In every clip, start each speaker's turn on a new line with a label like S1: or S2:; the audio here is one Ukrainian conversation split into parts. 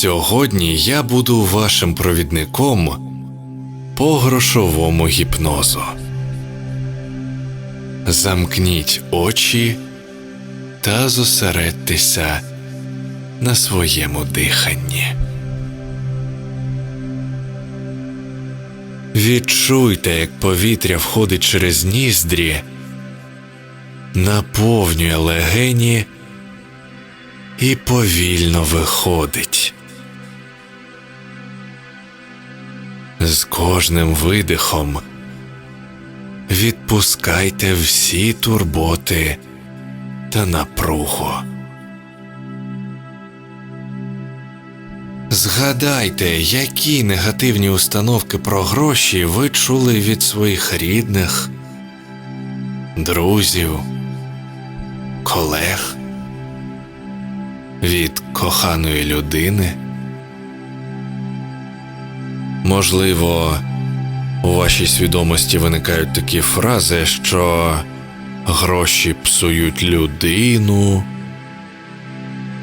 S1: Сьогодні я буду вашим провідником по грошовому гіпнозу. Замкніть очі та зосередьтеся на своєму диханні. Відчуйте, як повітря входить через ніздрі, наповнює легені і повільно виходить. З кожним видихом відпускайте всі турботи та напругу. Згадайте, які негативні установки про гроші ви чули від своїх рідних, друзів, колег, від коханої людини. Можливо, у вашій свідомості виникають такі фрази, що гроші псують людину,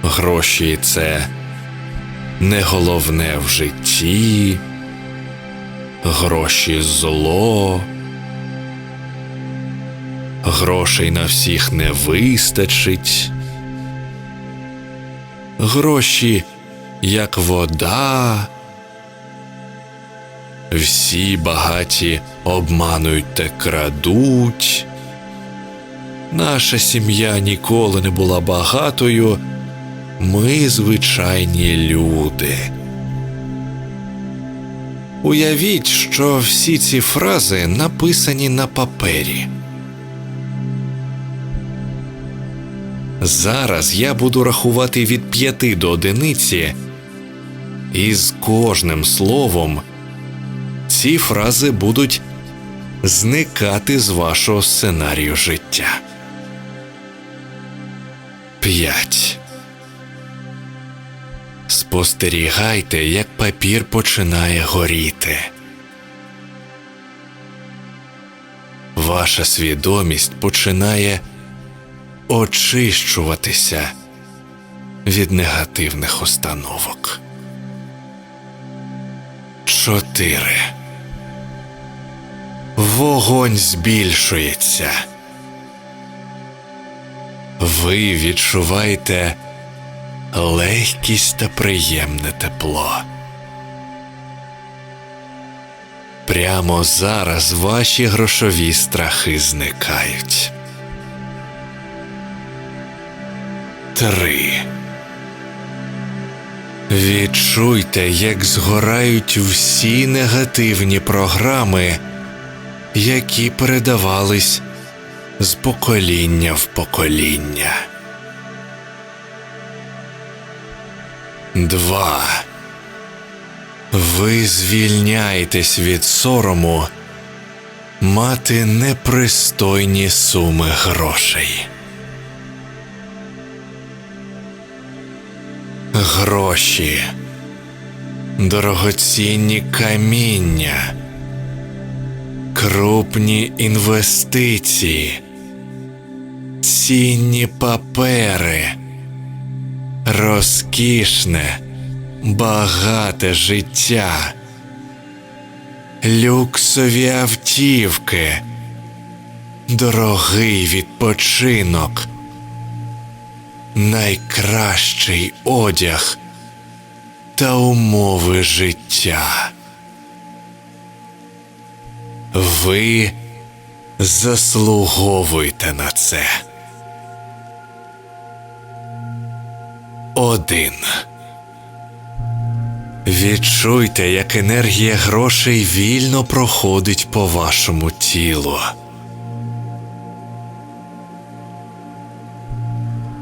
S1: гроші це не головне в житті, гроші зло, грошей на всіх не вистачить, гроші як вода. Всі багаті обманують та крадуть. Наша сім'я ніколи не була багатою. Ми звичайні люди. Уявіть, що всі ці фрази написані на папері. Зараз я буду рахувати від п'яти до одиниці, і з кожним словом ці фрази будуть зникати з вашого сценарію життя. П'ять. Спостерігайте, як папір починає горіти. Ваша свідомість починає очищуватися від негативних установок. Чотири. Вогонь збільшується. Ви відчуваєте легкість та приємне тепло. Прямо зараз ваші грошові страхи зникають. Три. Відчуйте, як згорають всі негативні програми, які передавались з покоління в покоління. Два. Ви звільняєтесь від сорому мати непристойні суми грошей. Гроші, дорогоцінні каміння, крупні інвестиції, цінні папери, розкішне, багате життя, люксові автівки, дорогий відпочинок найкращий одяг та умови життя. Ви заслуговуєте на це. Один. Відчуйте, як енергія грошей вільно проходить по вашому тілу.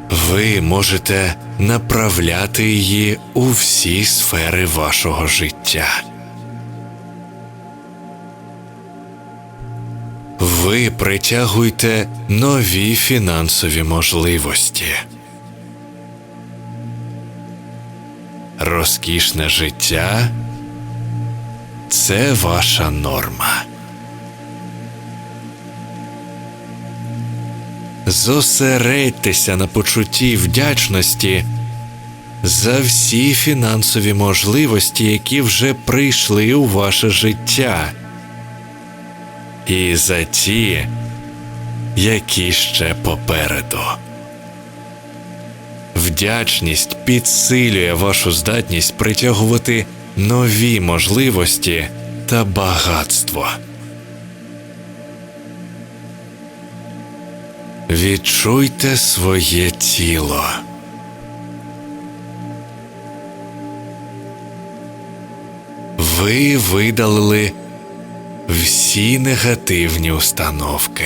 S1: Ви можете направляти її у всі сфери вашого життя. Ви притягуєте нові фінансові можливості. Розкішне життя це ваша норма. Зосередьтеся на почутті вдячності за всі фінансові можливості, які вже прийшли у ваше життя, і за ті, які ще попереду. Вдячність підсилює вашу здатність притягувати нові можливості та багатство. Відчуйте своє тіло. Ви видалили всі негативні установки.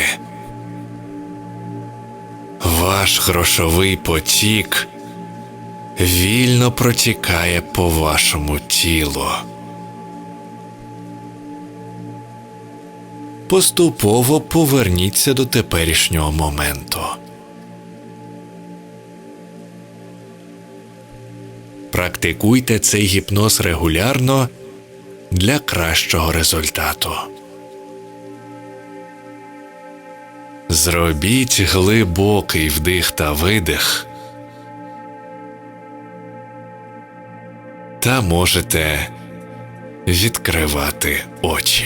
S1: Ваш грошовий потік вільно протікає по вашому тілу. Поступово поверніться до теперішнього моменту. Практикуйте цей гіпноз регулярно для кращого результату. Зробіть глибокий вдих та видих. Та можете відкривати очі.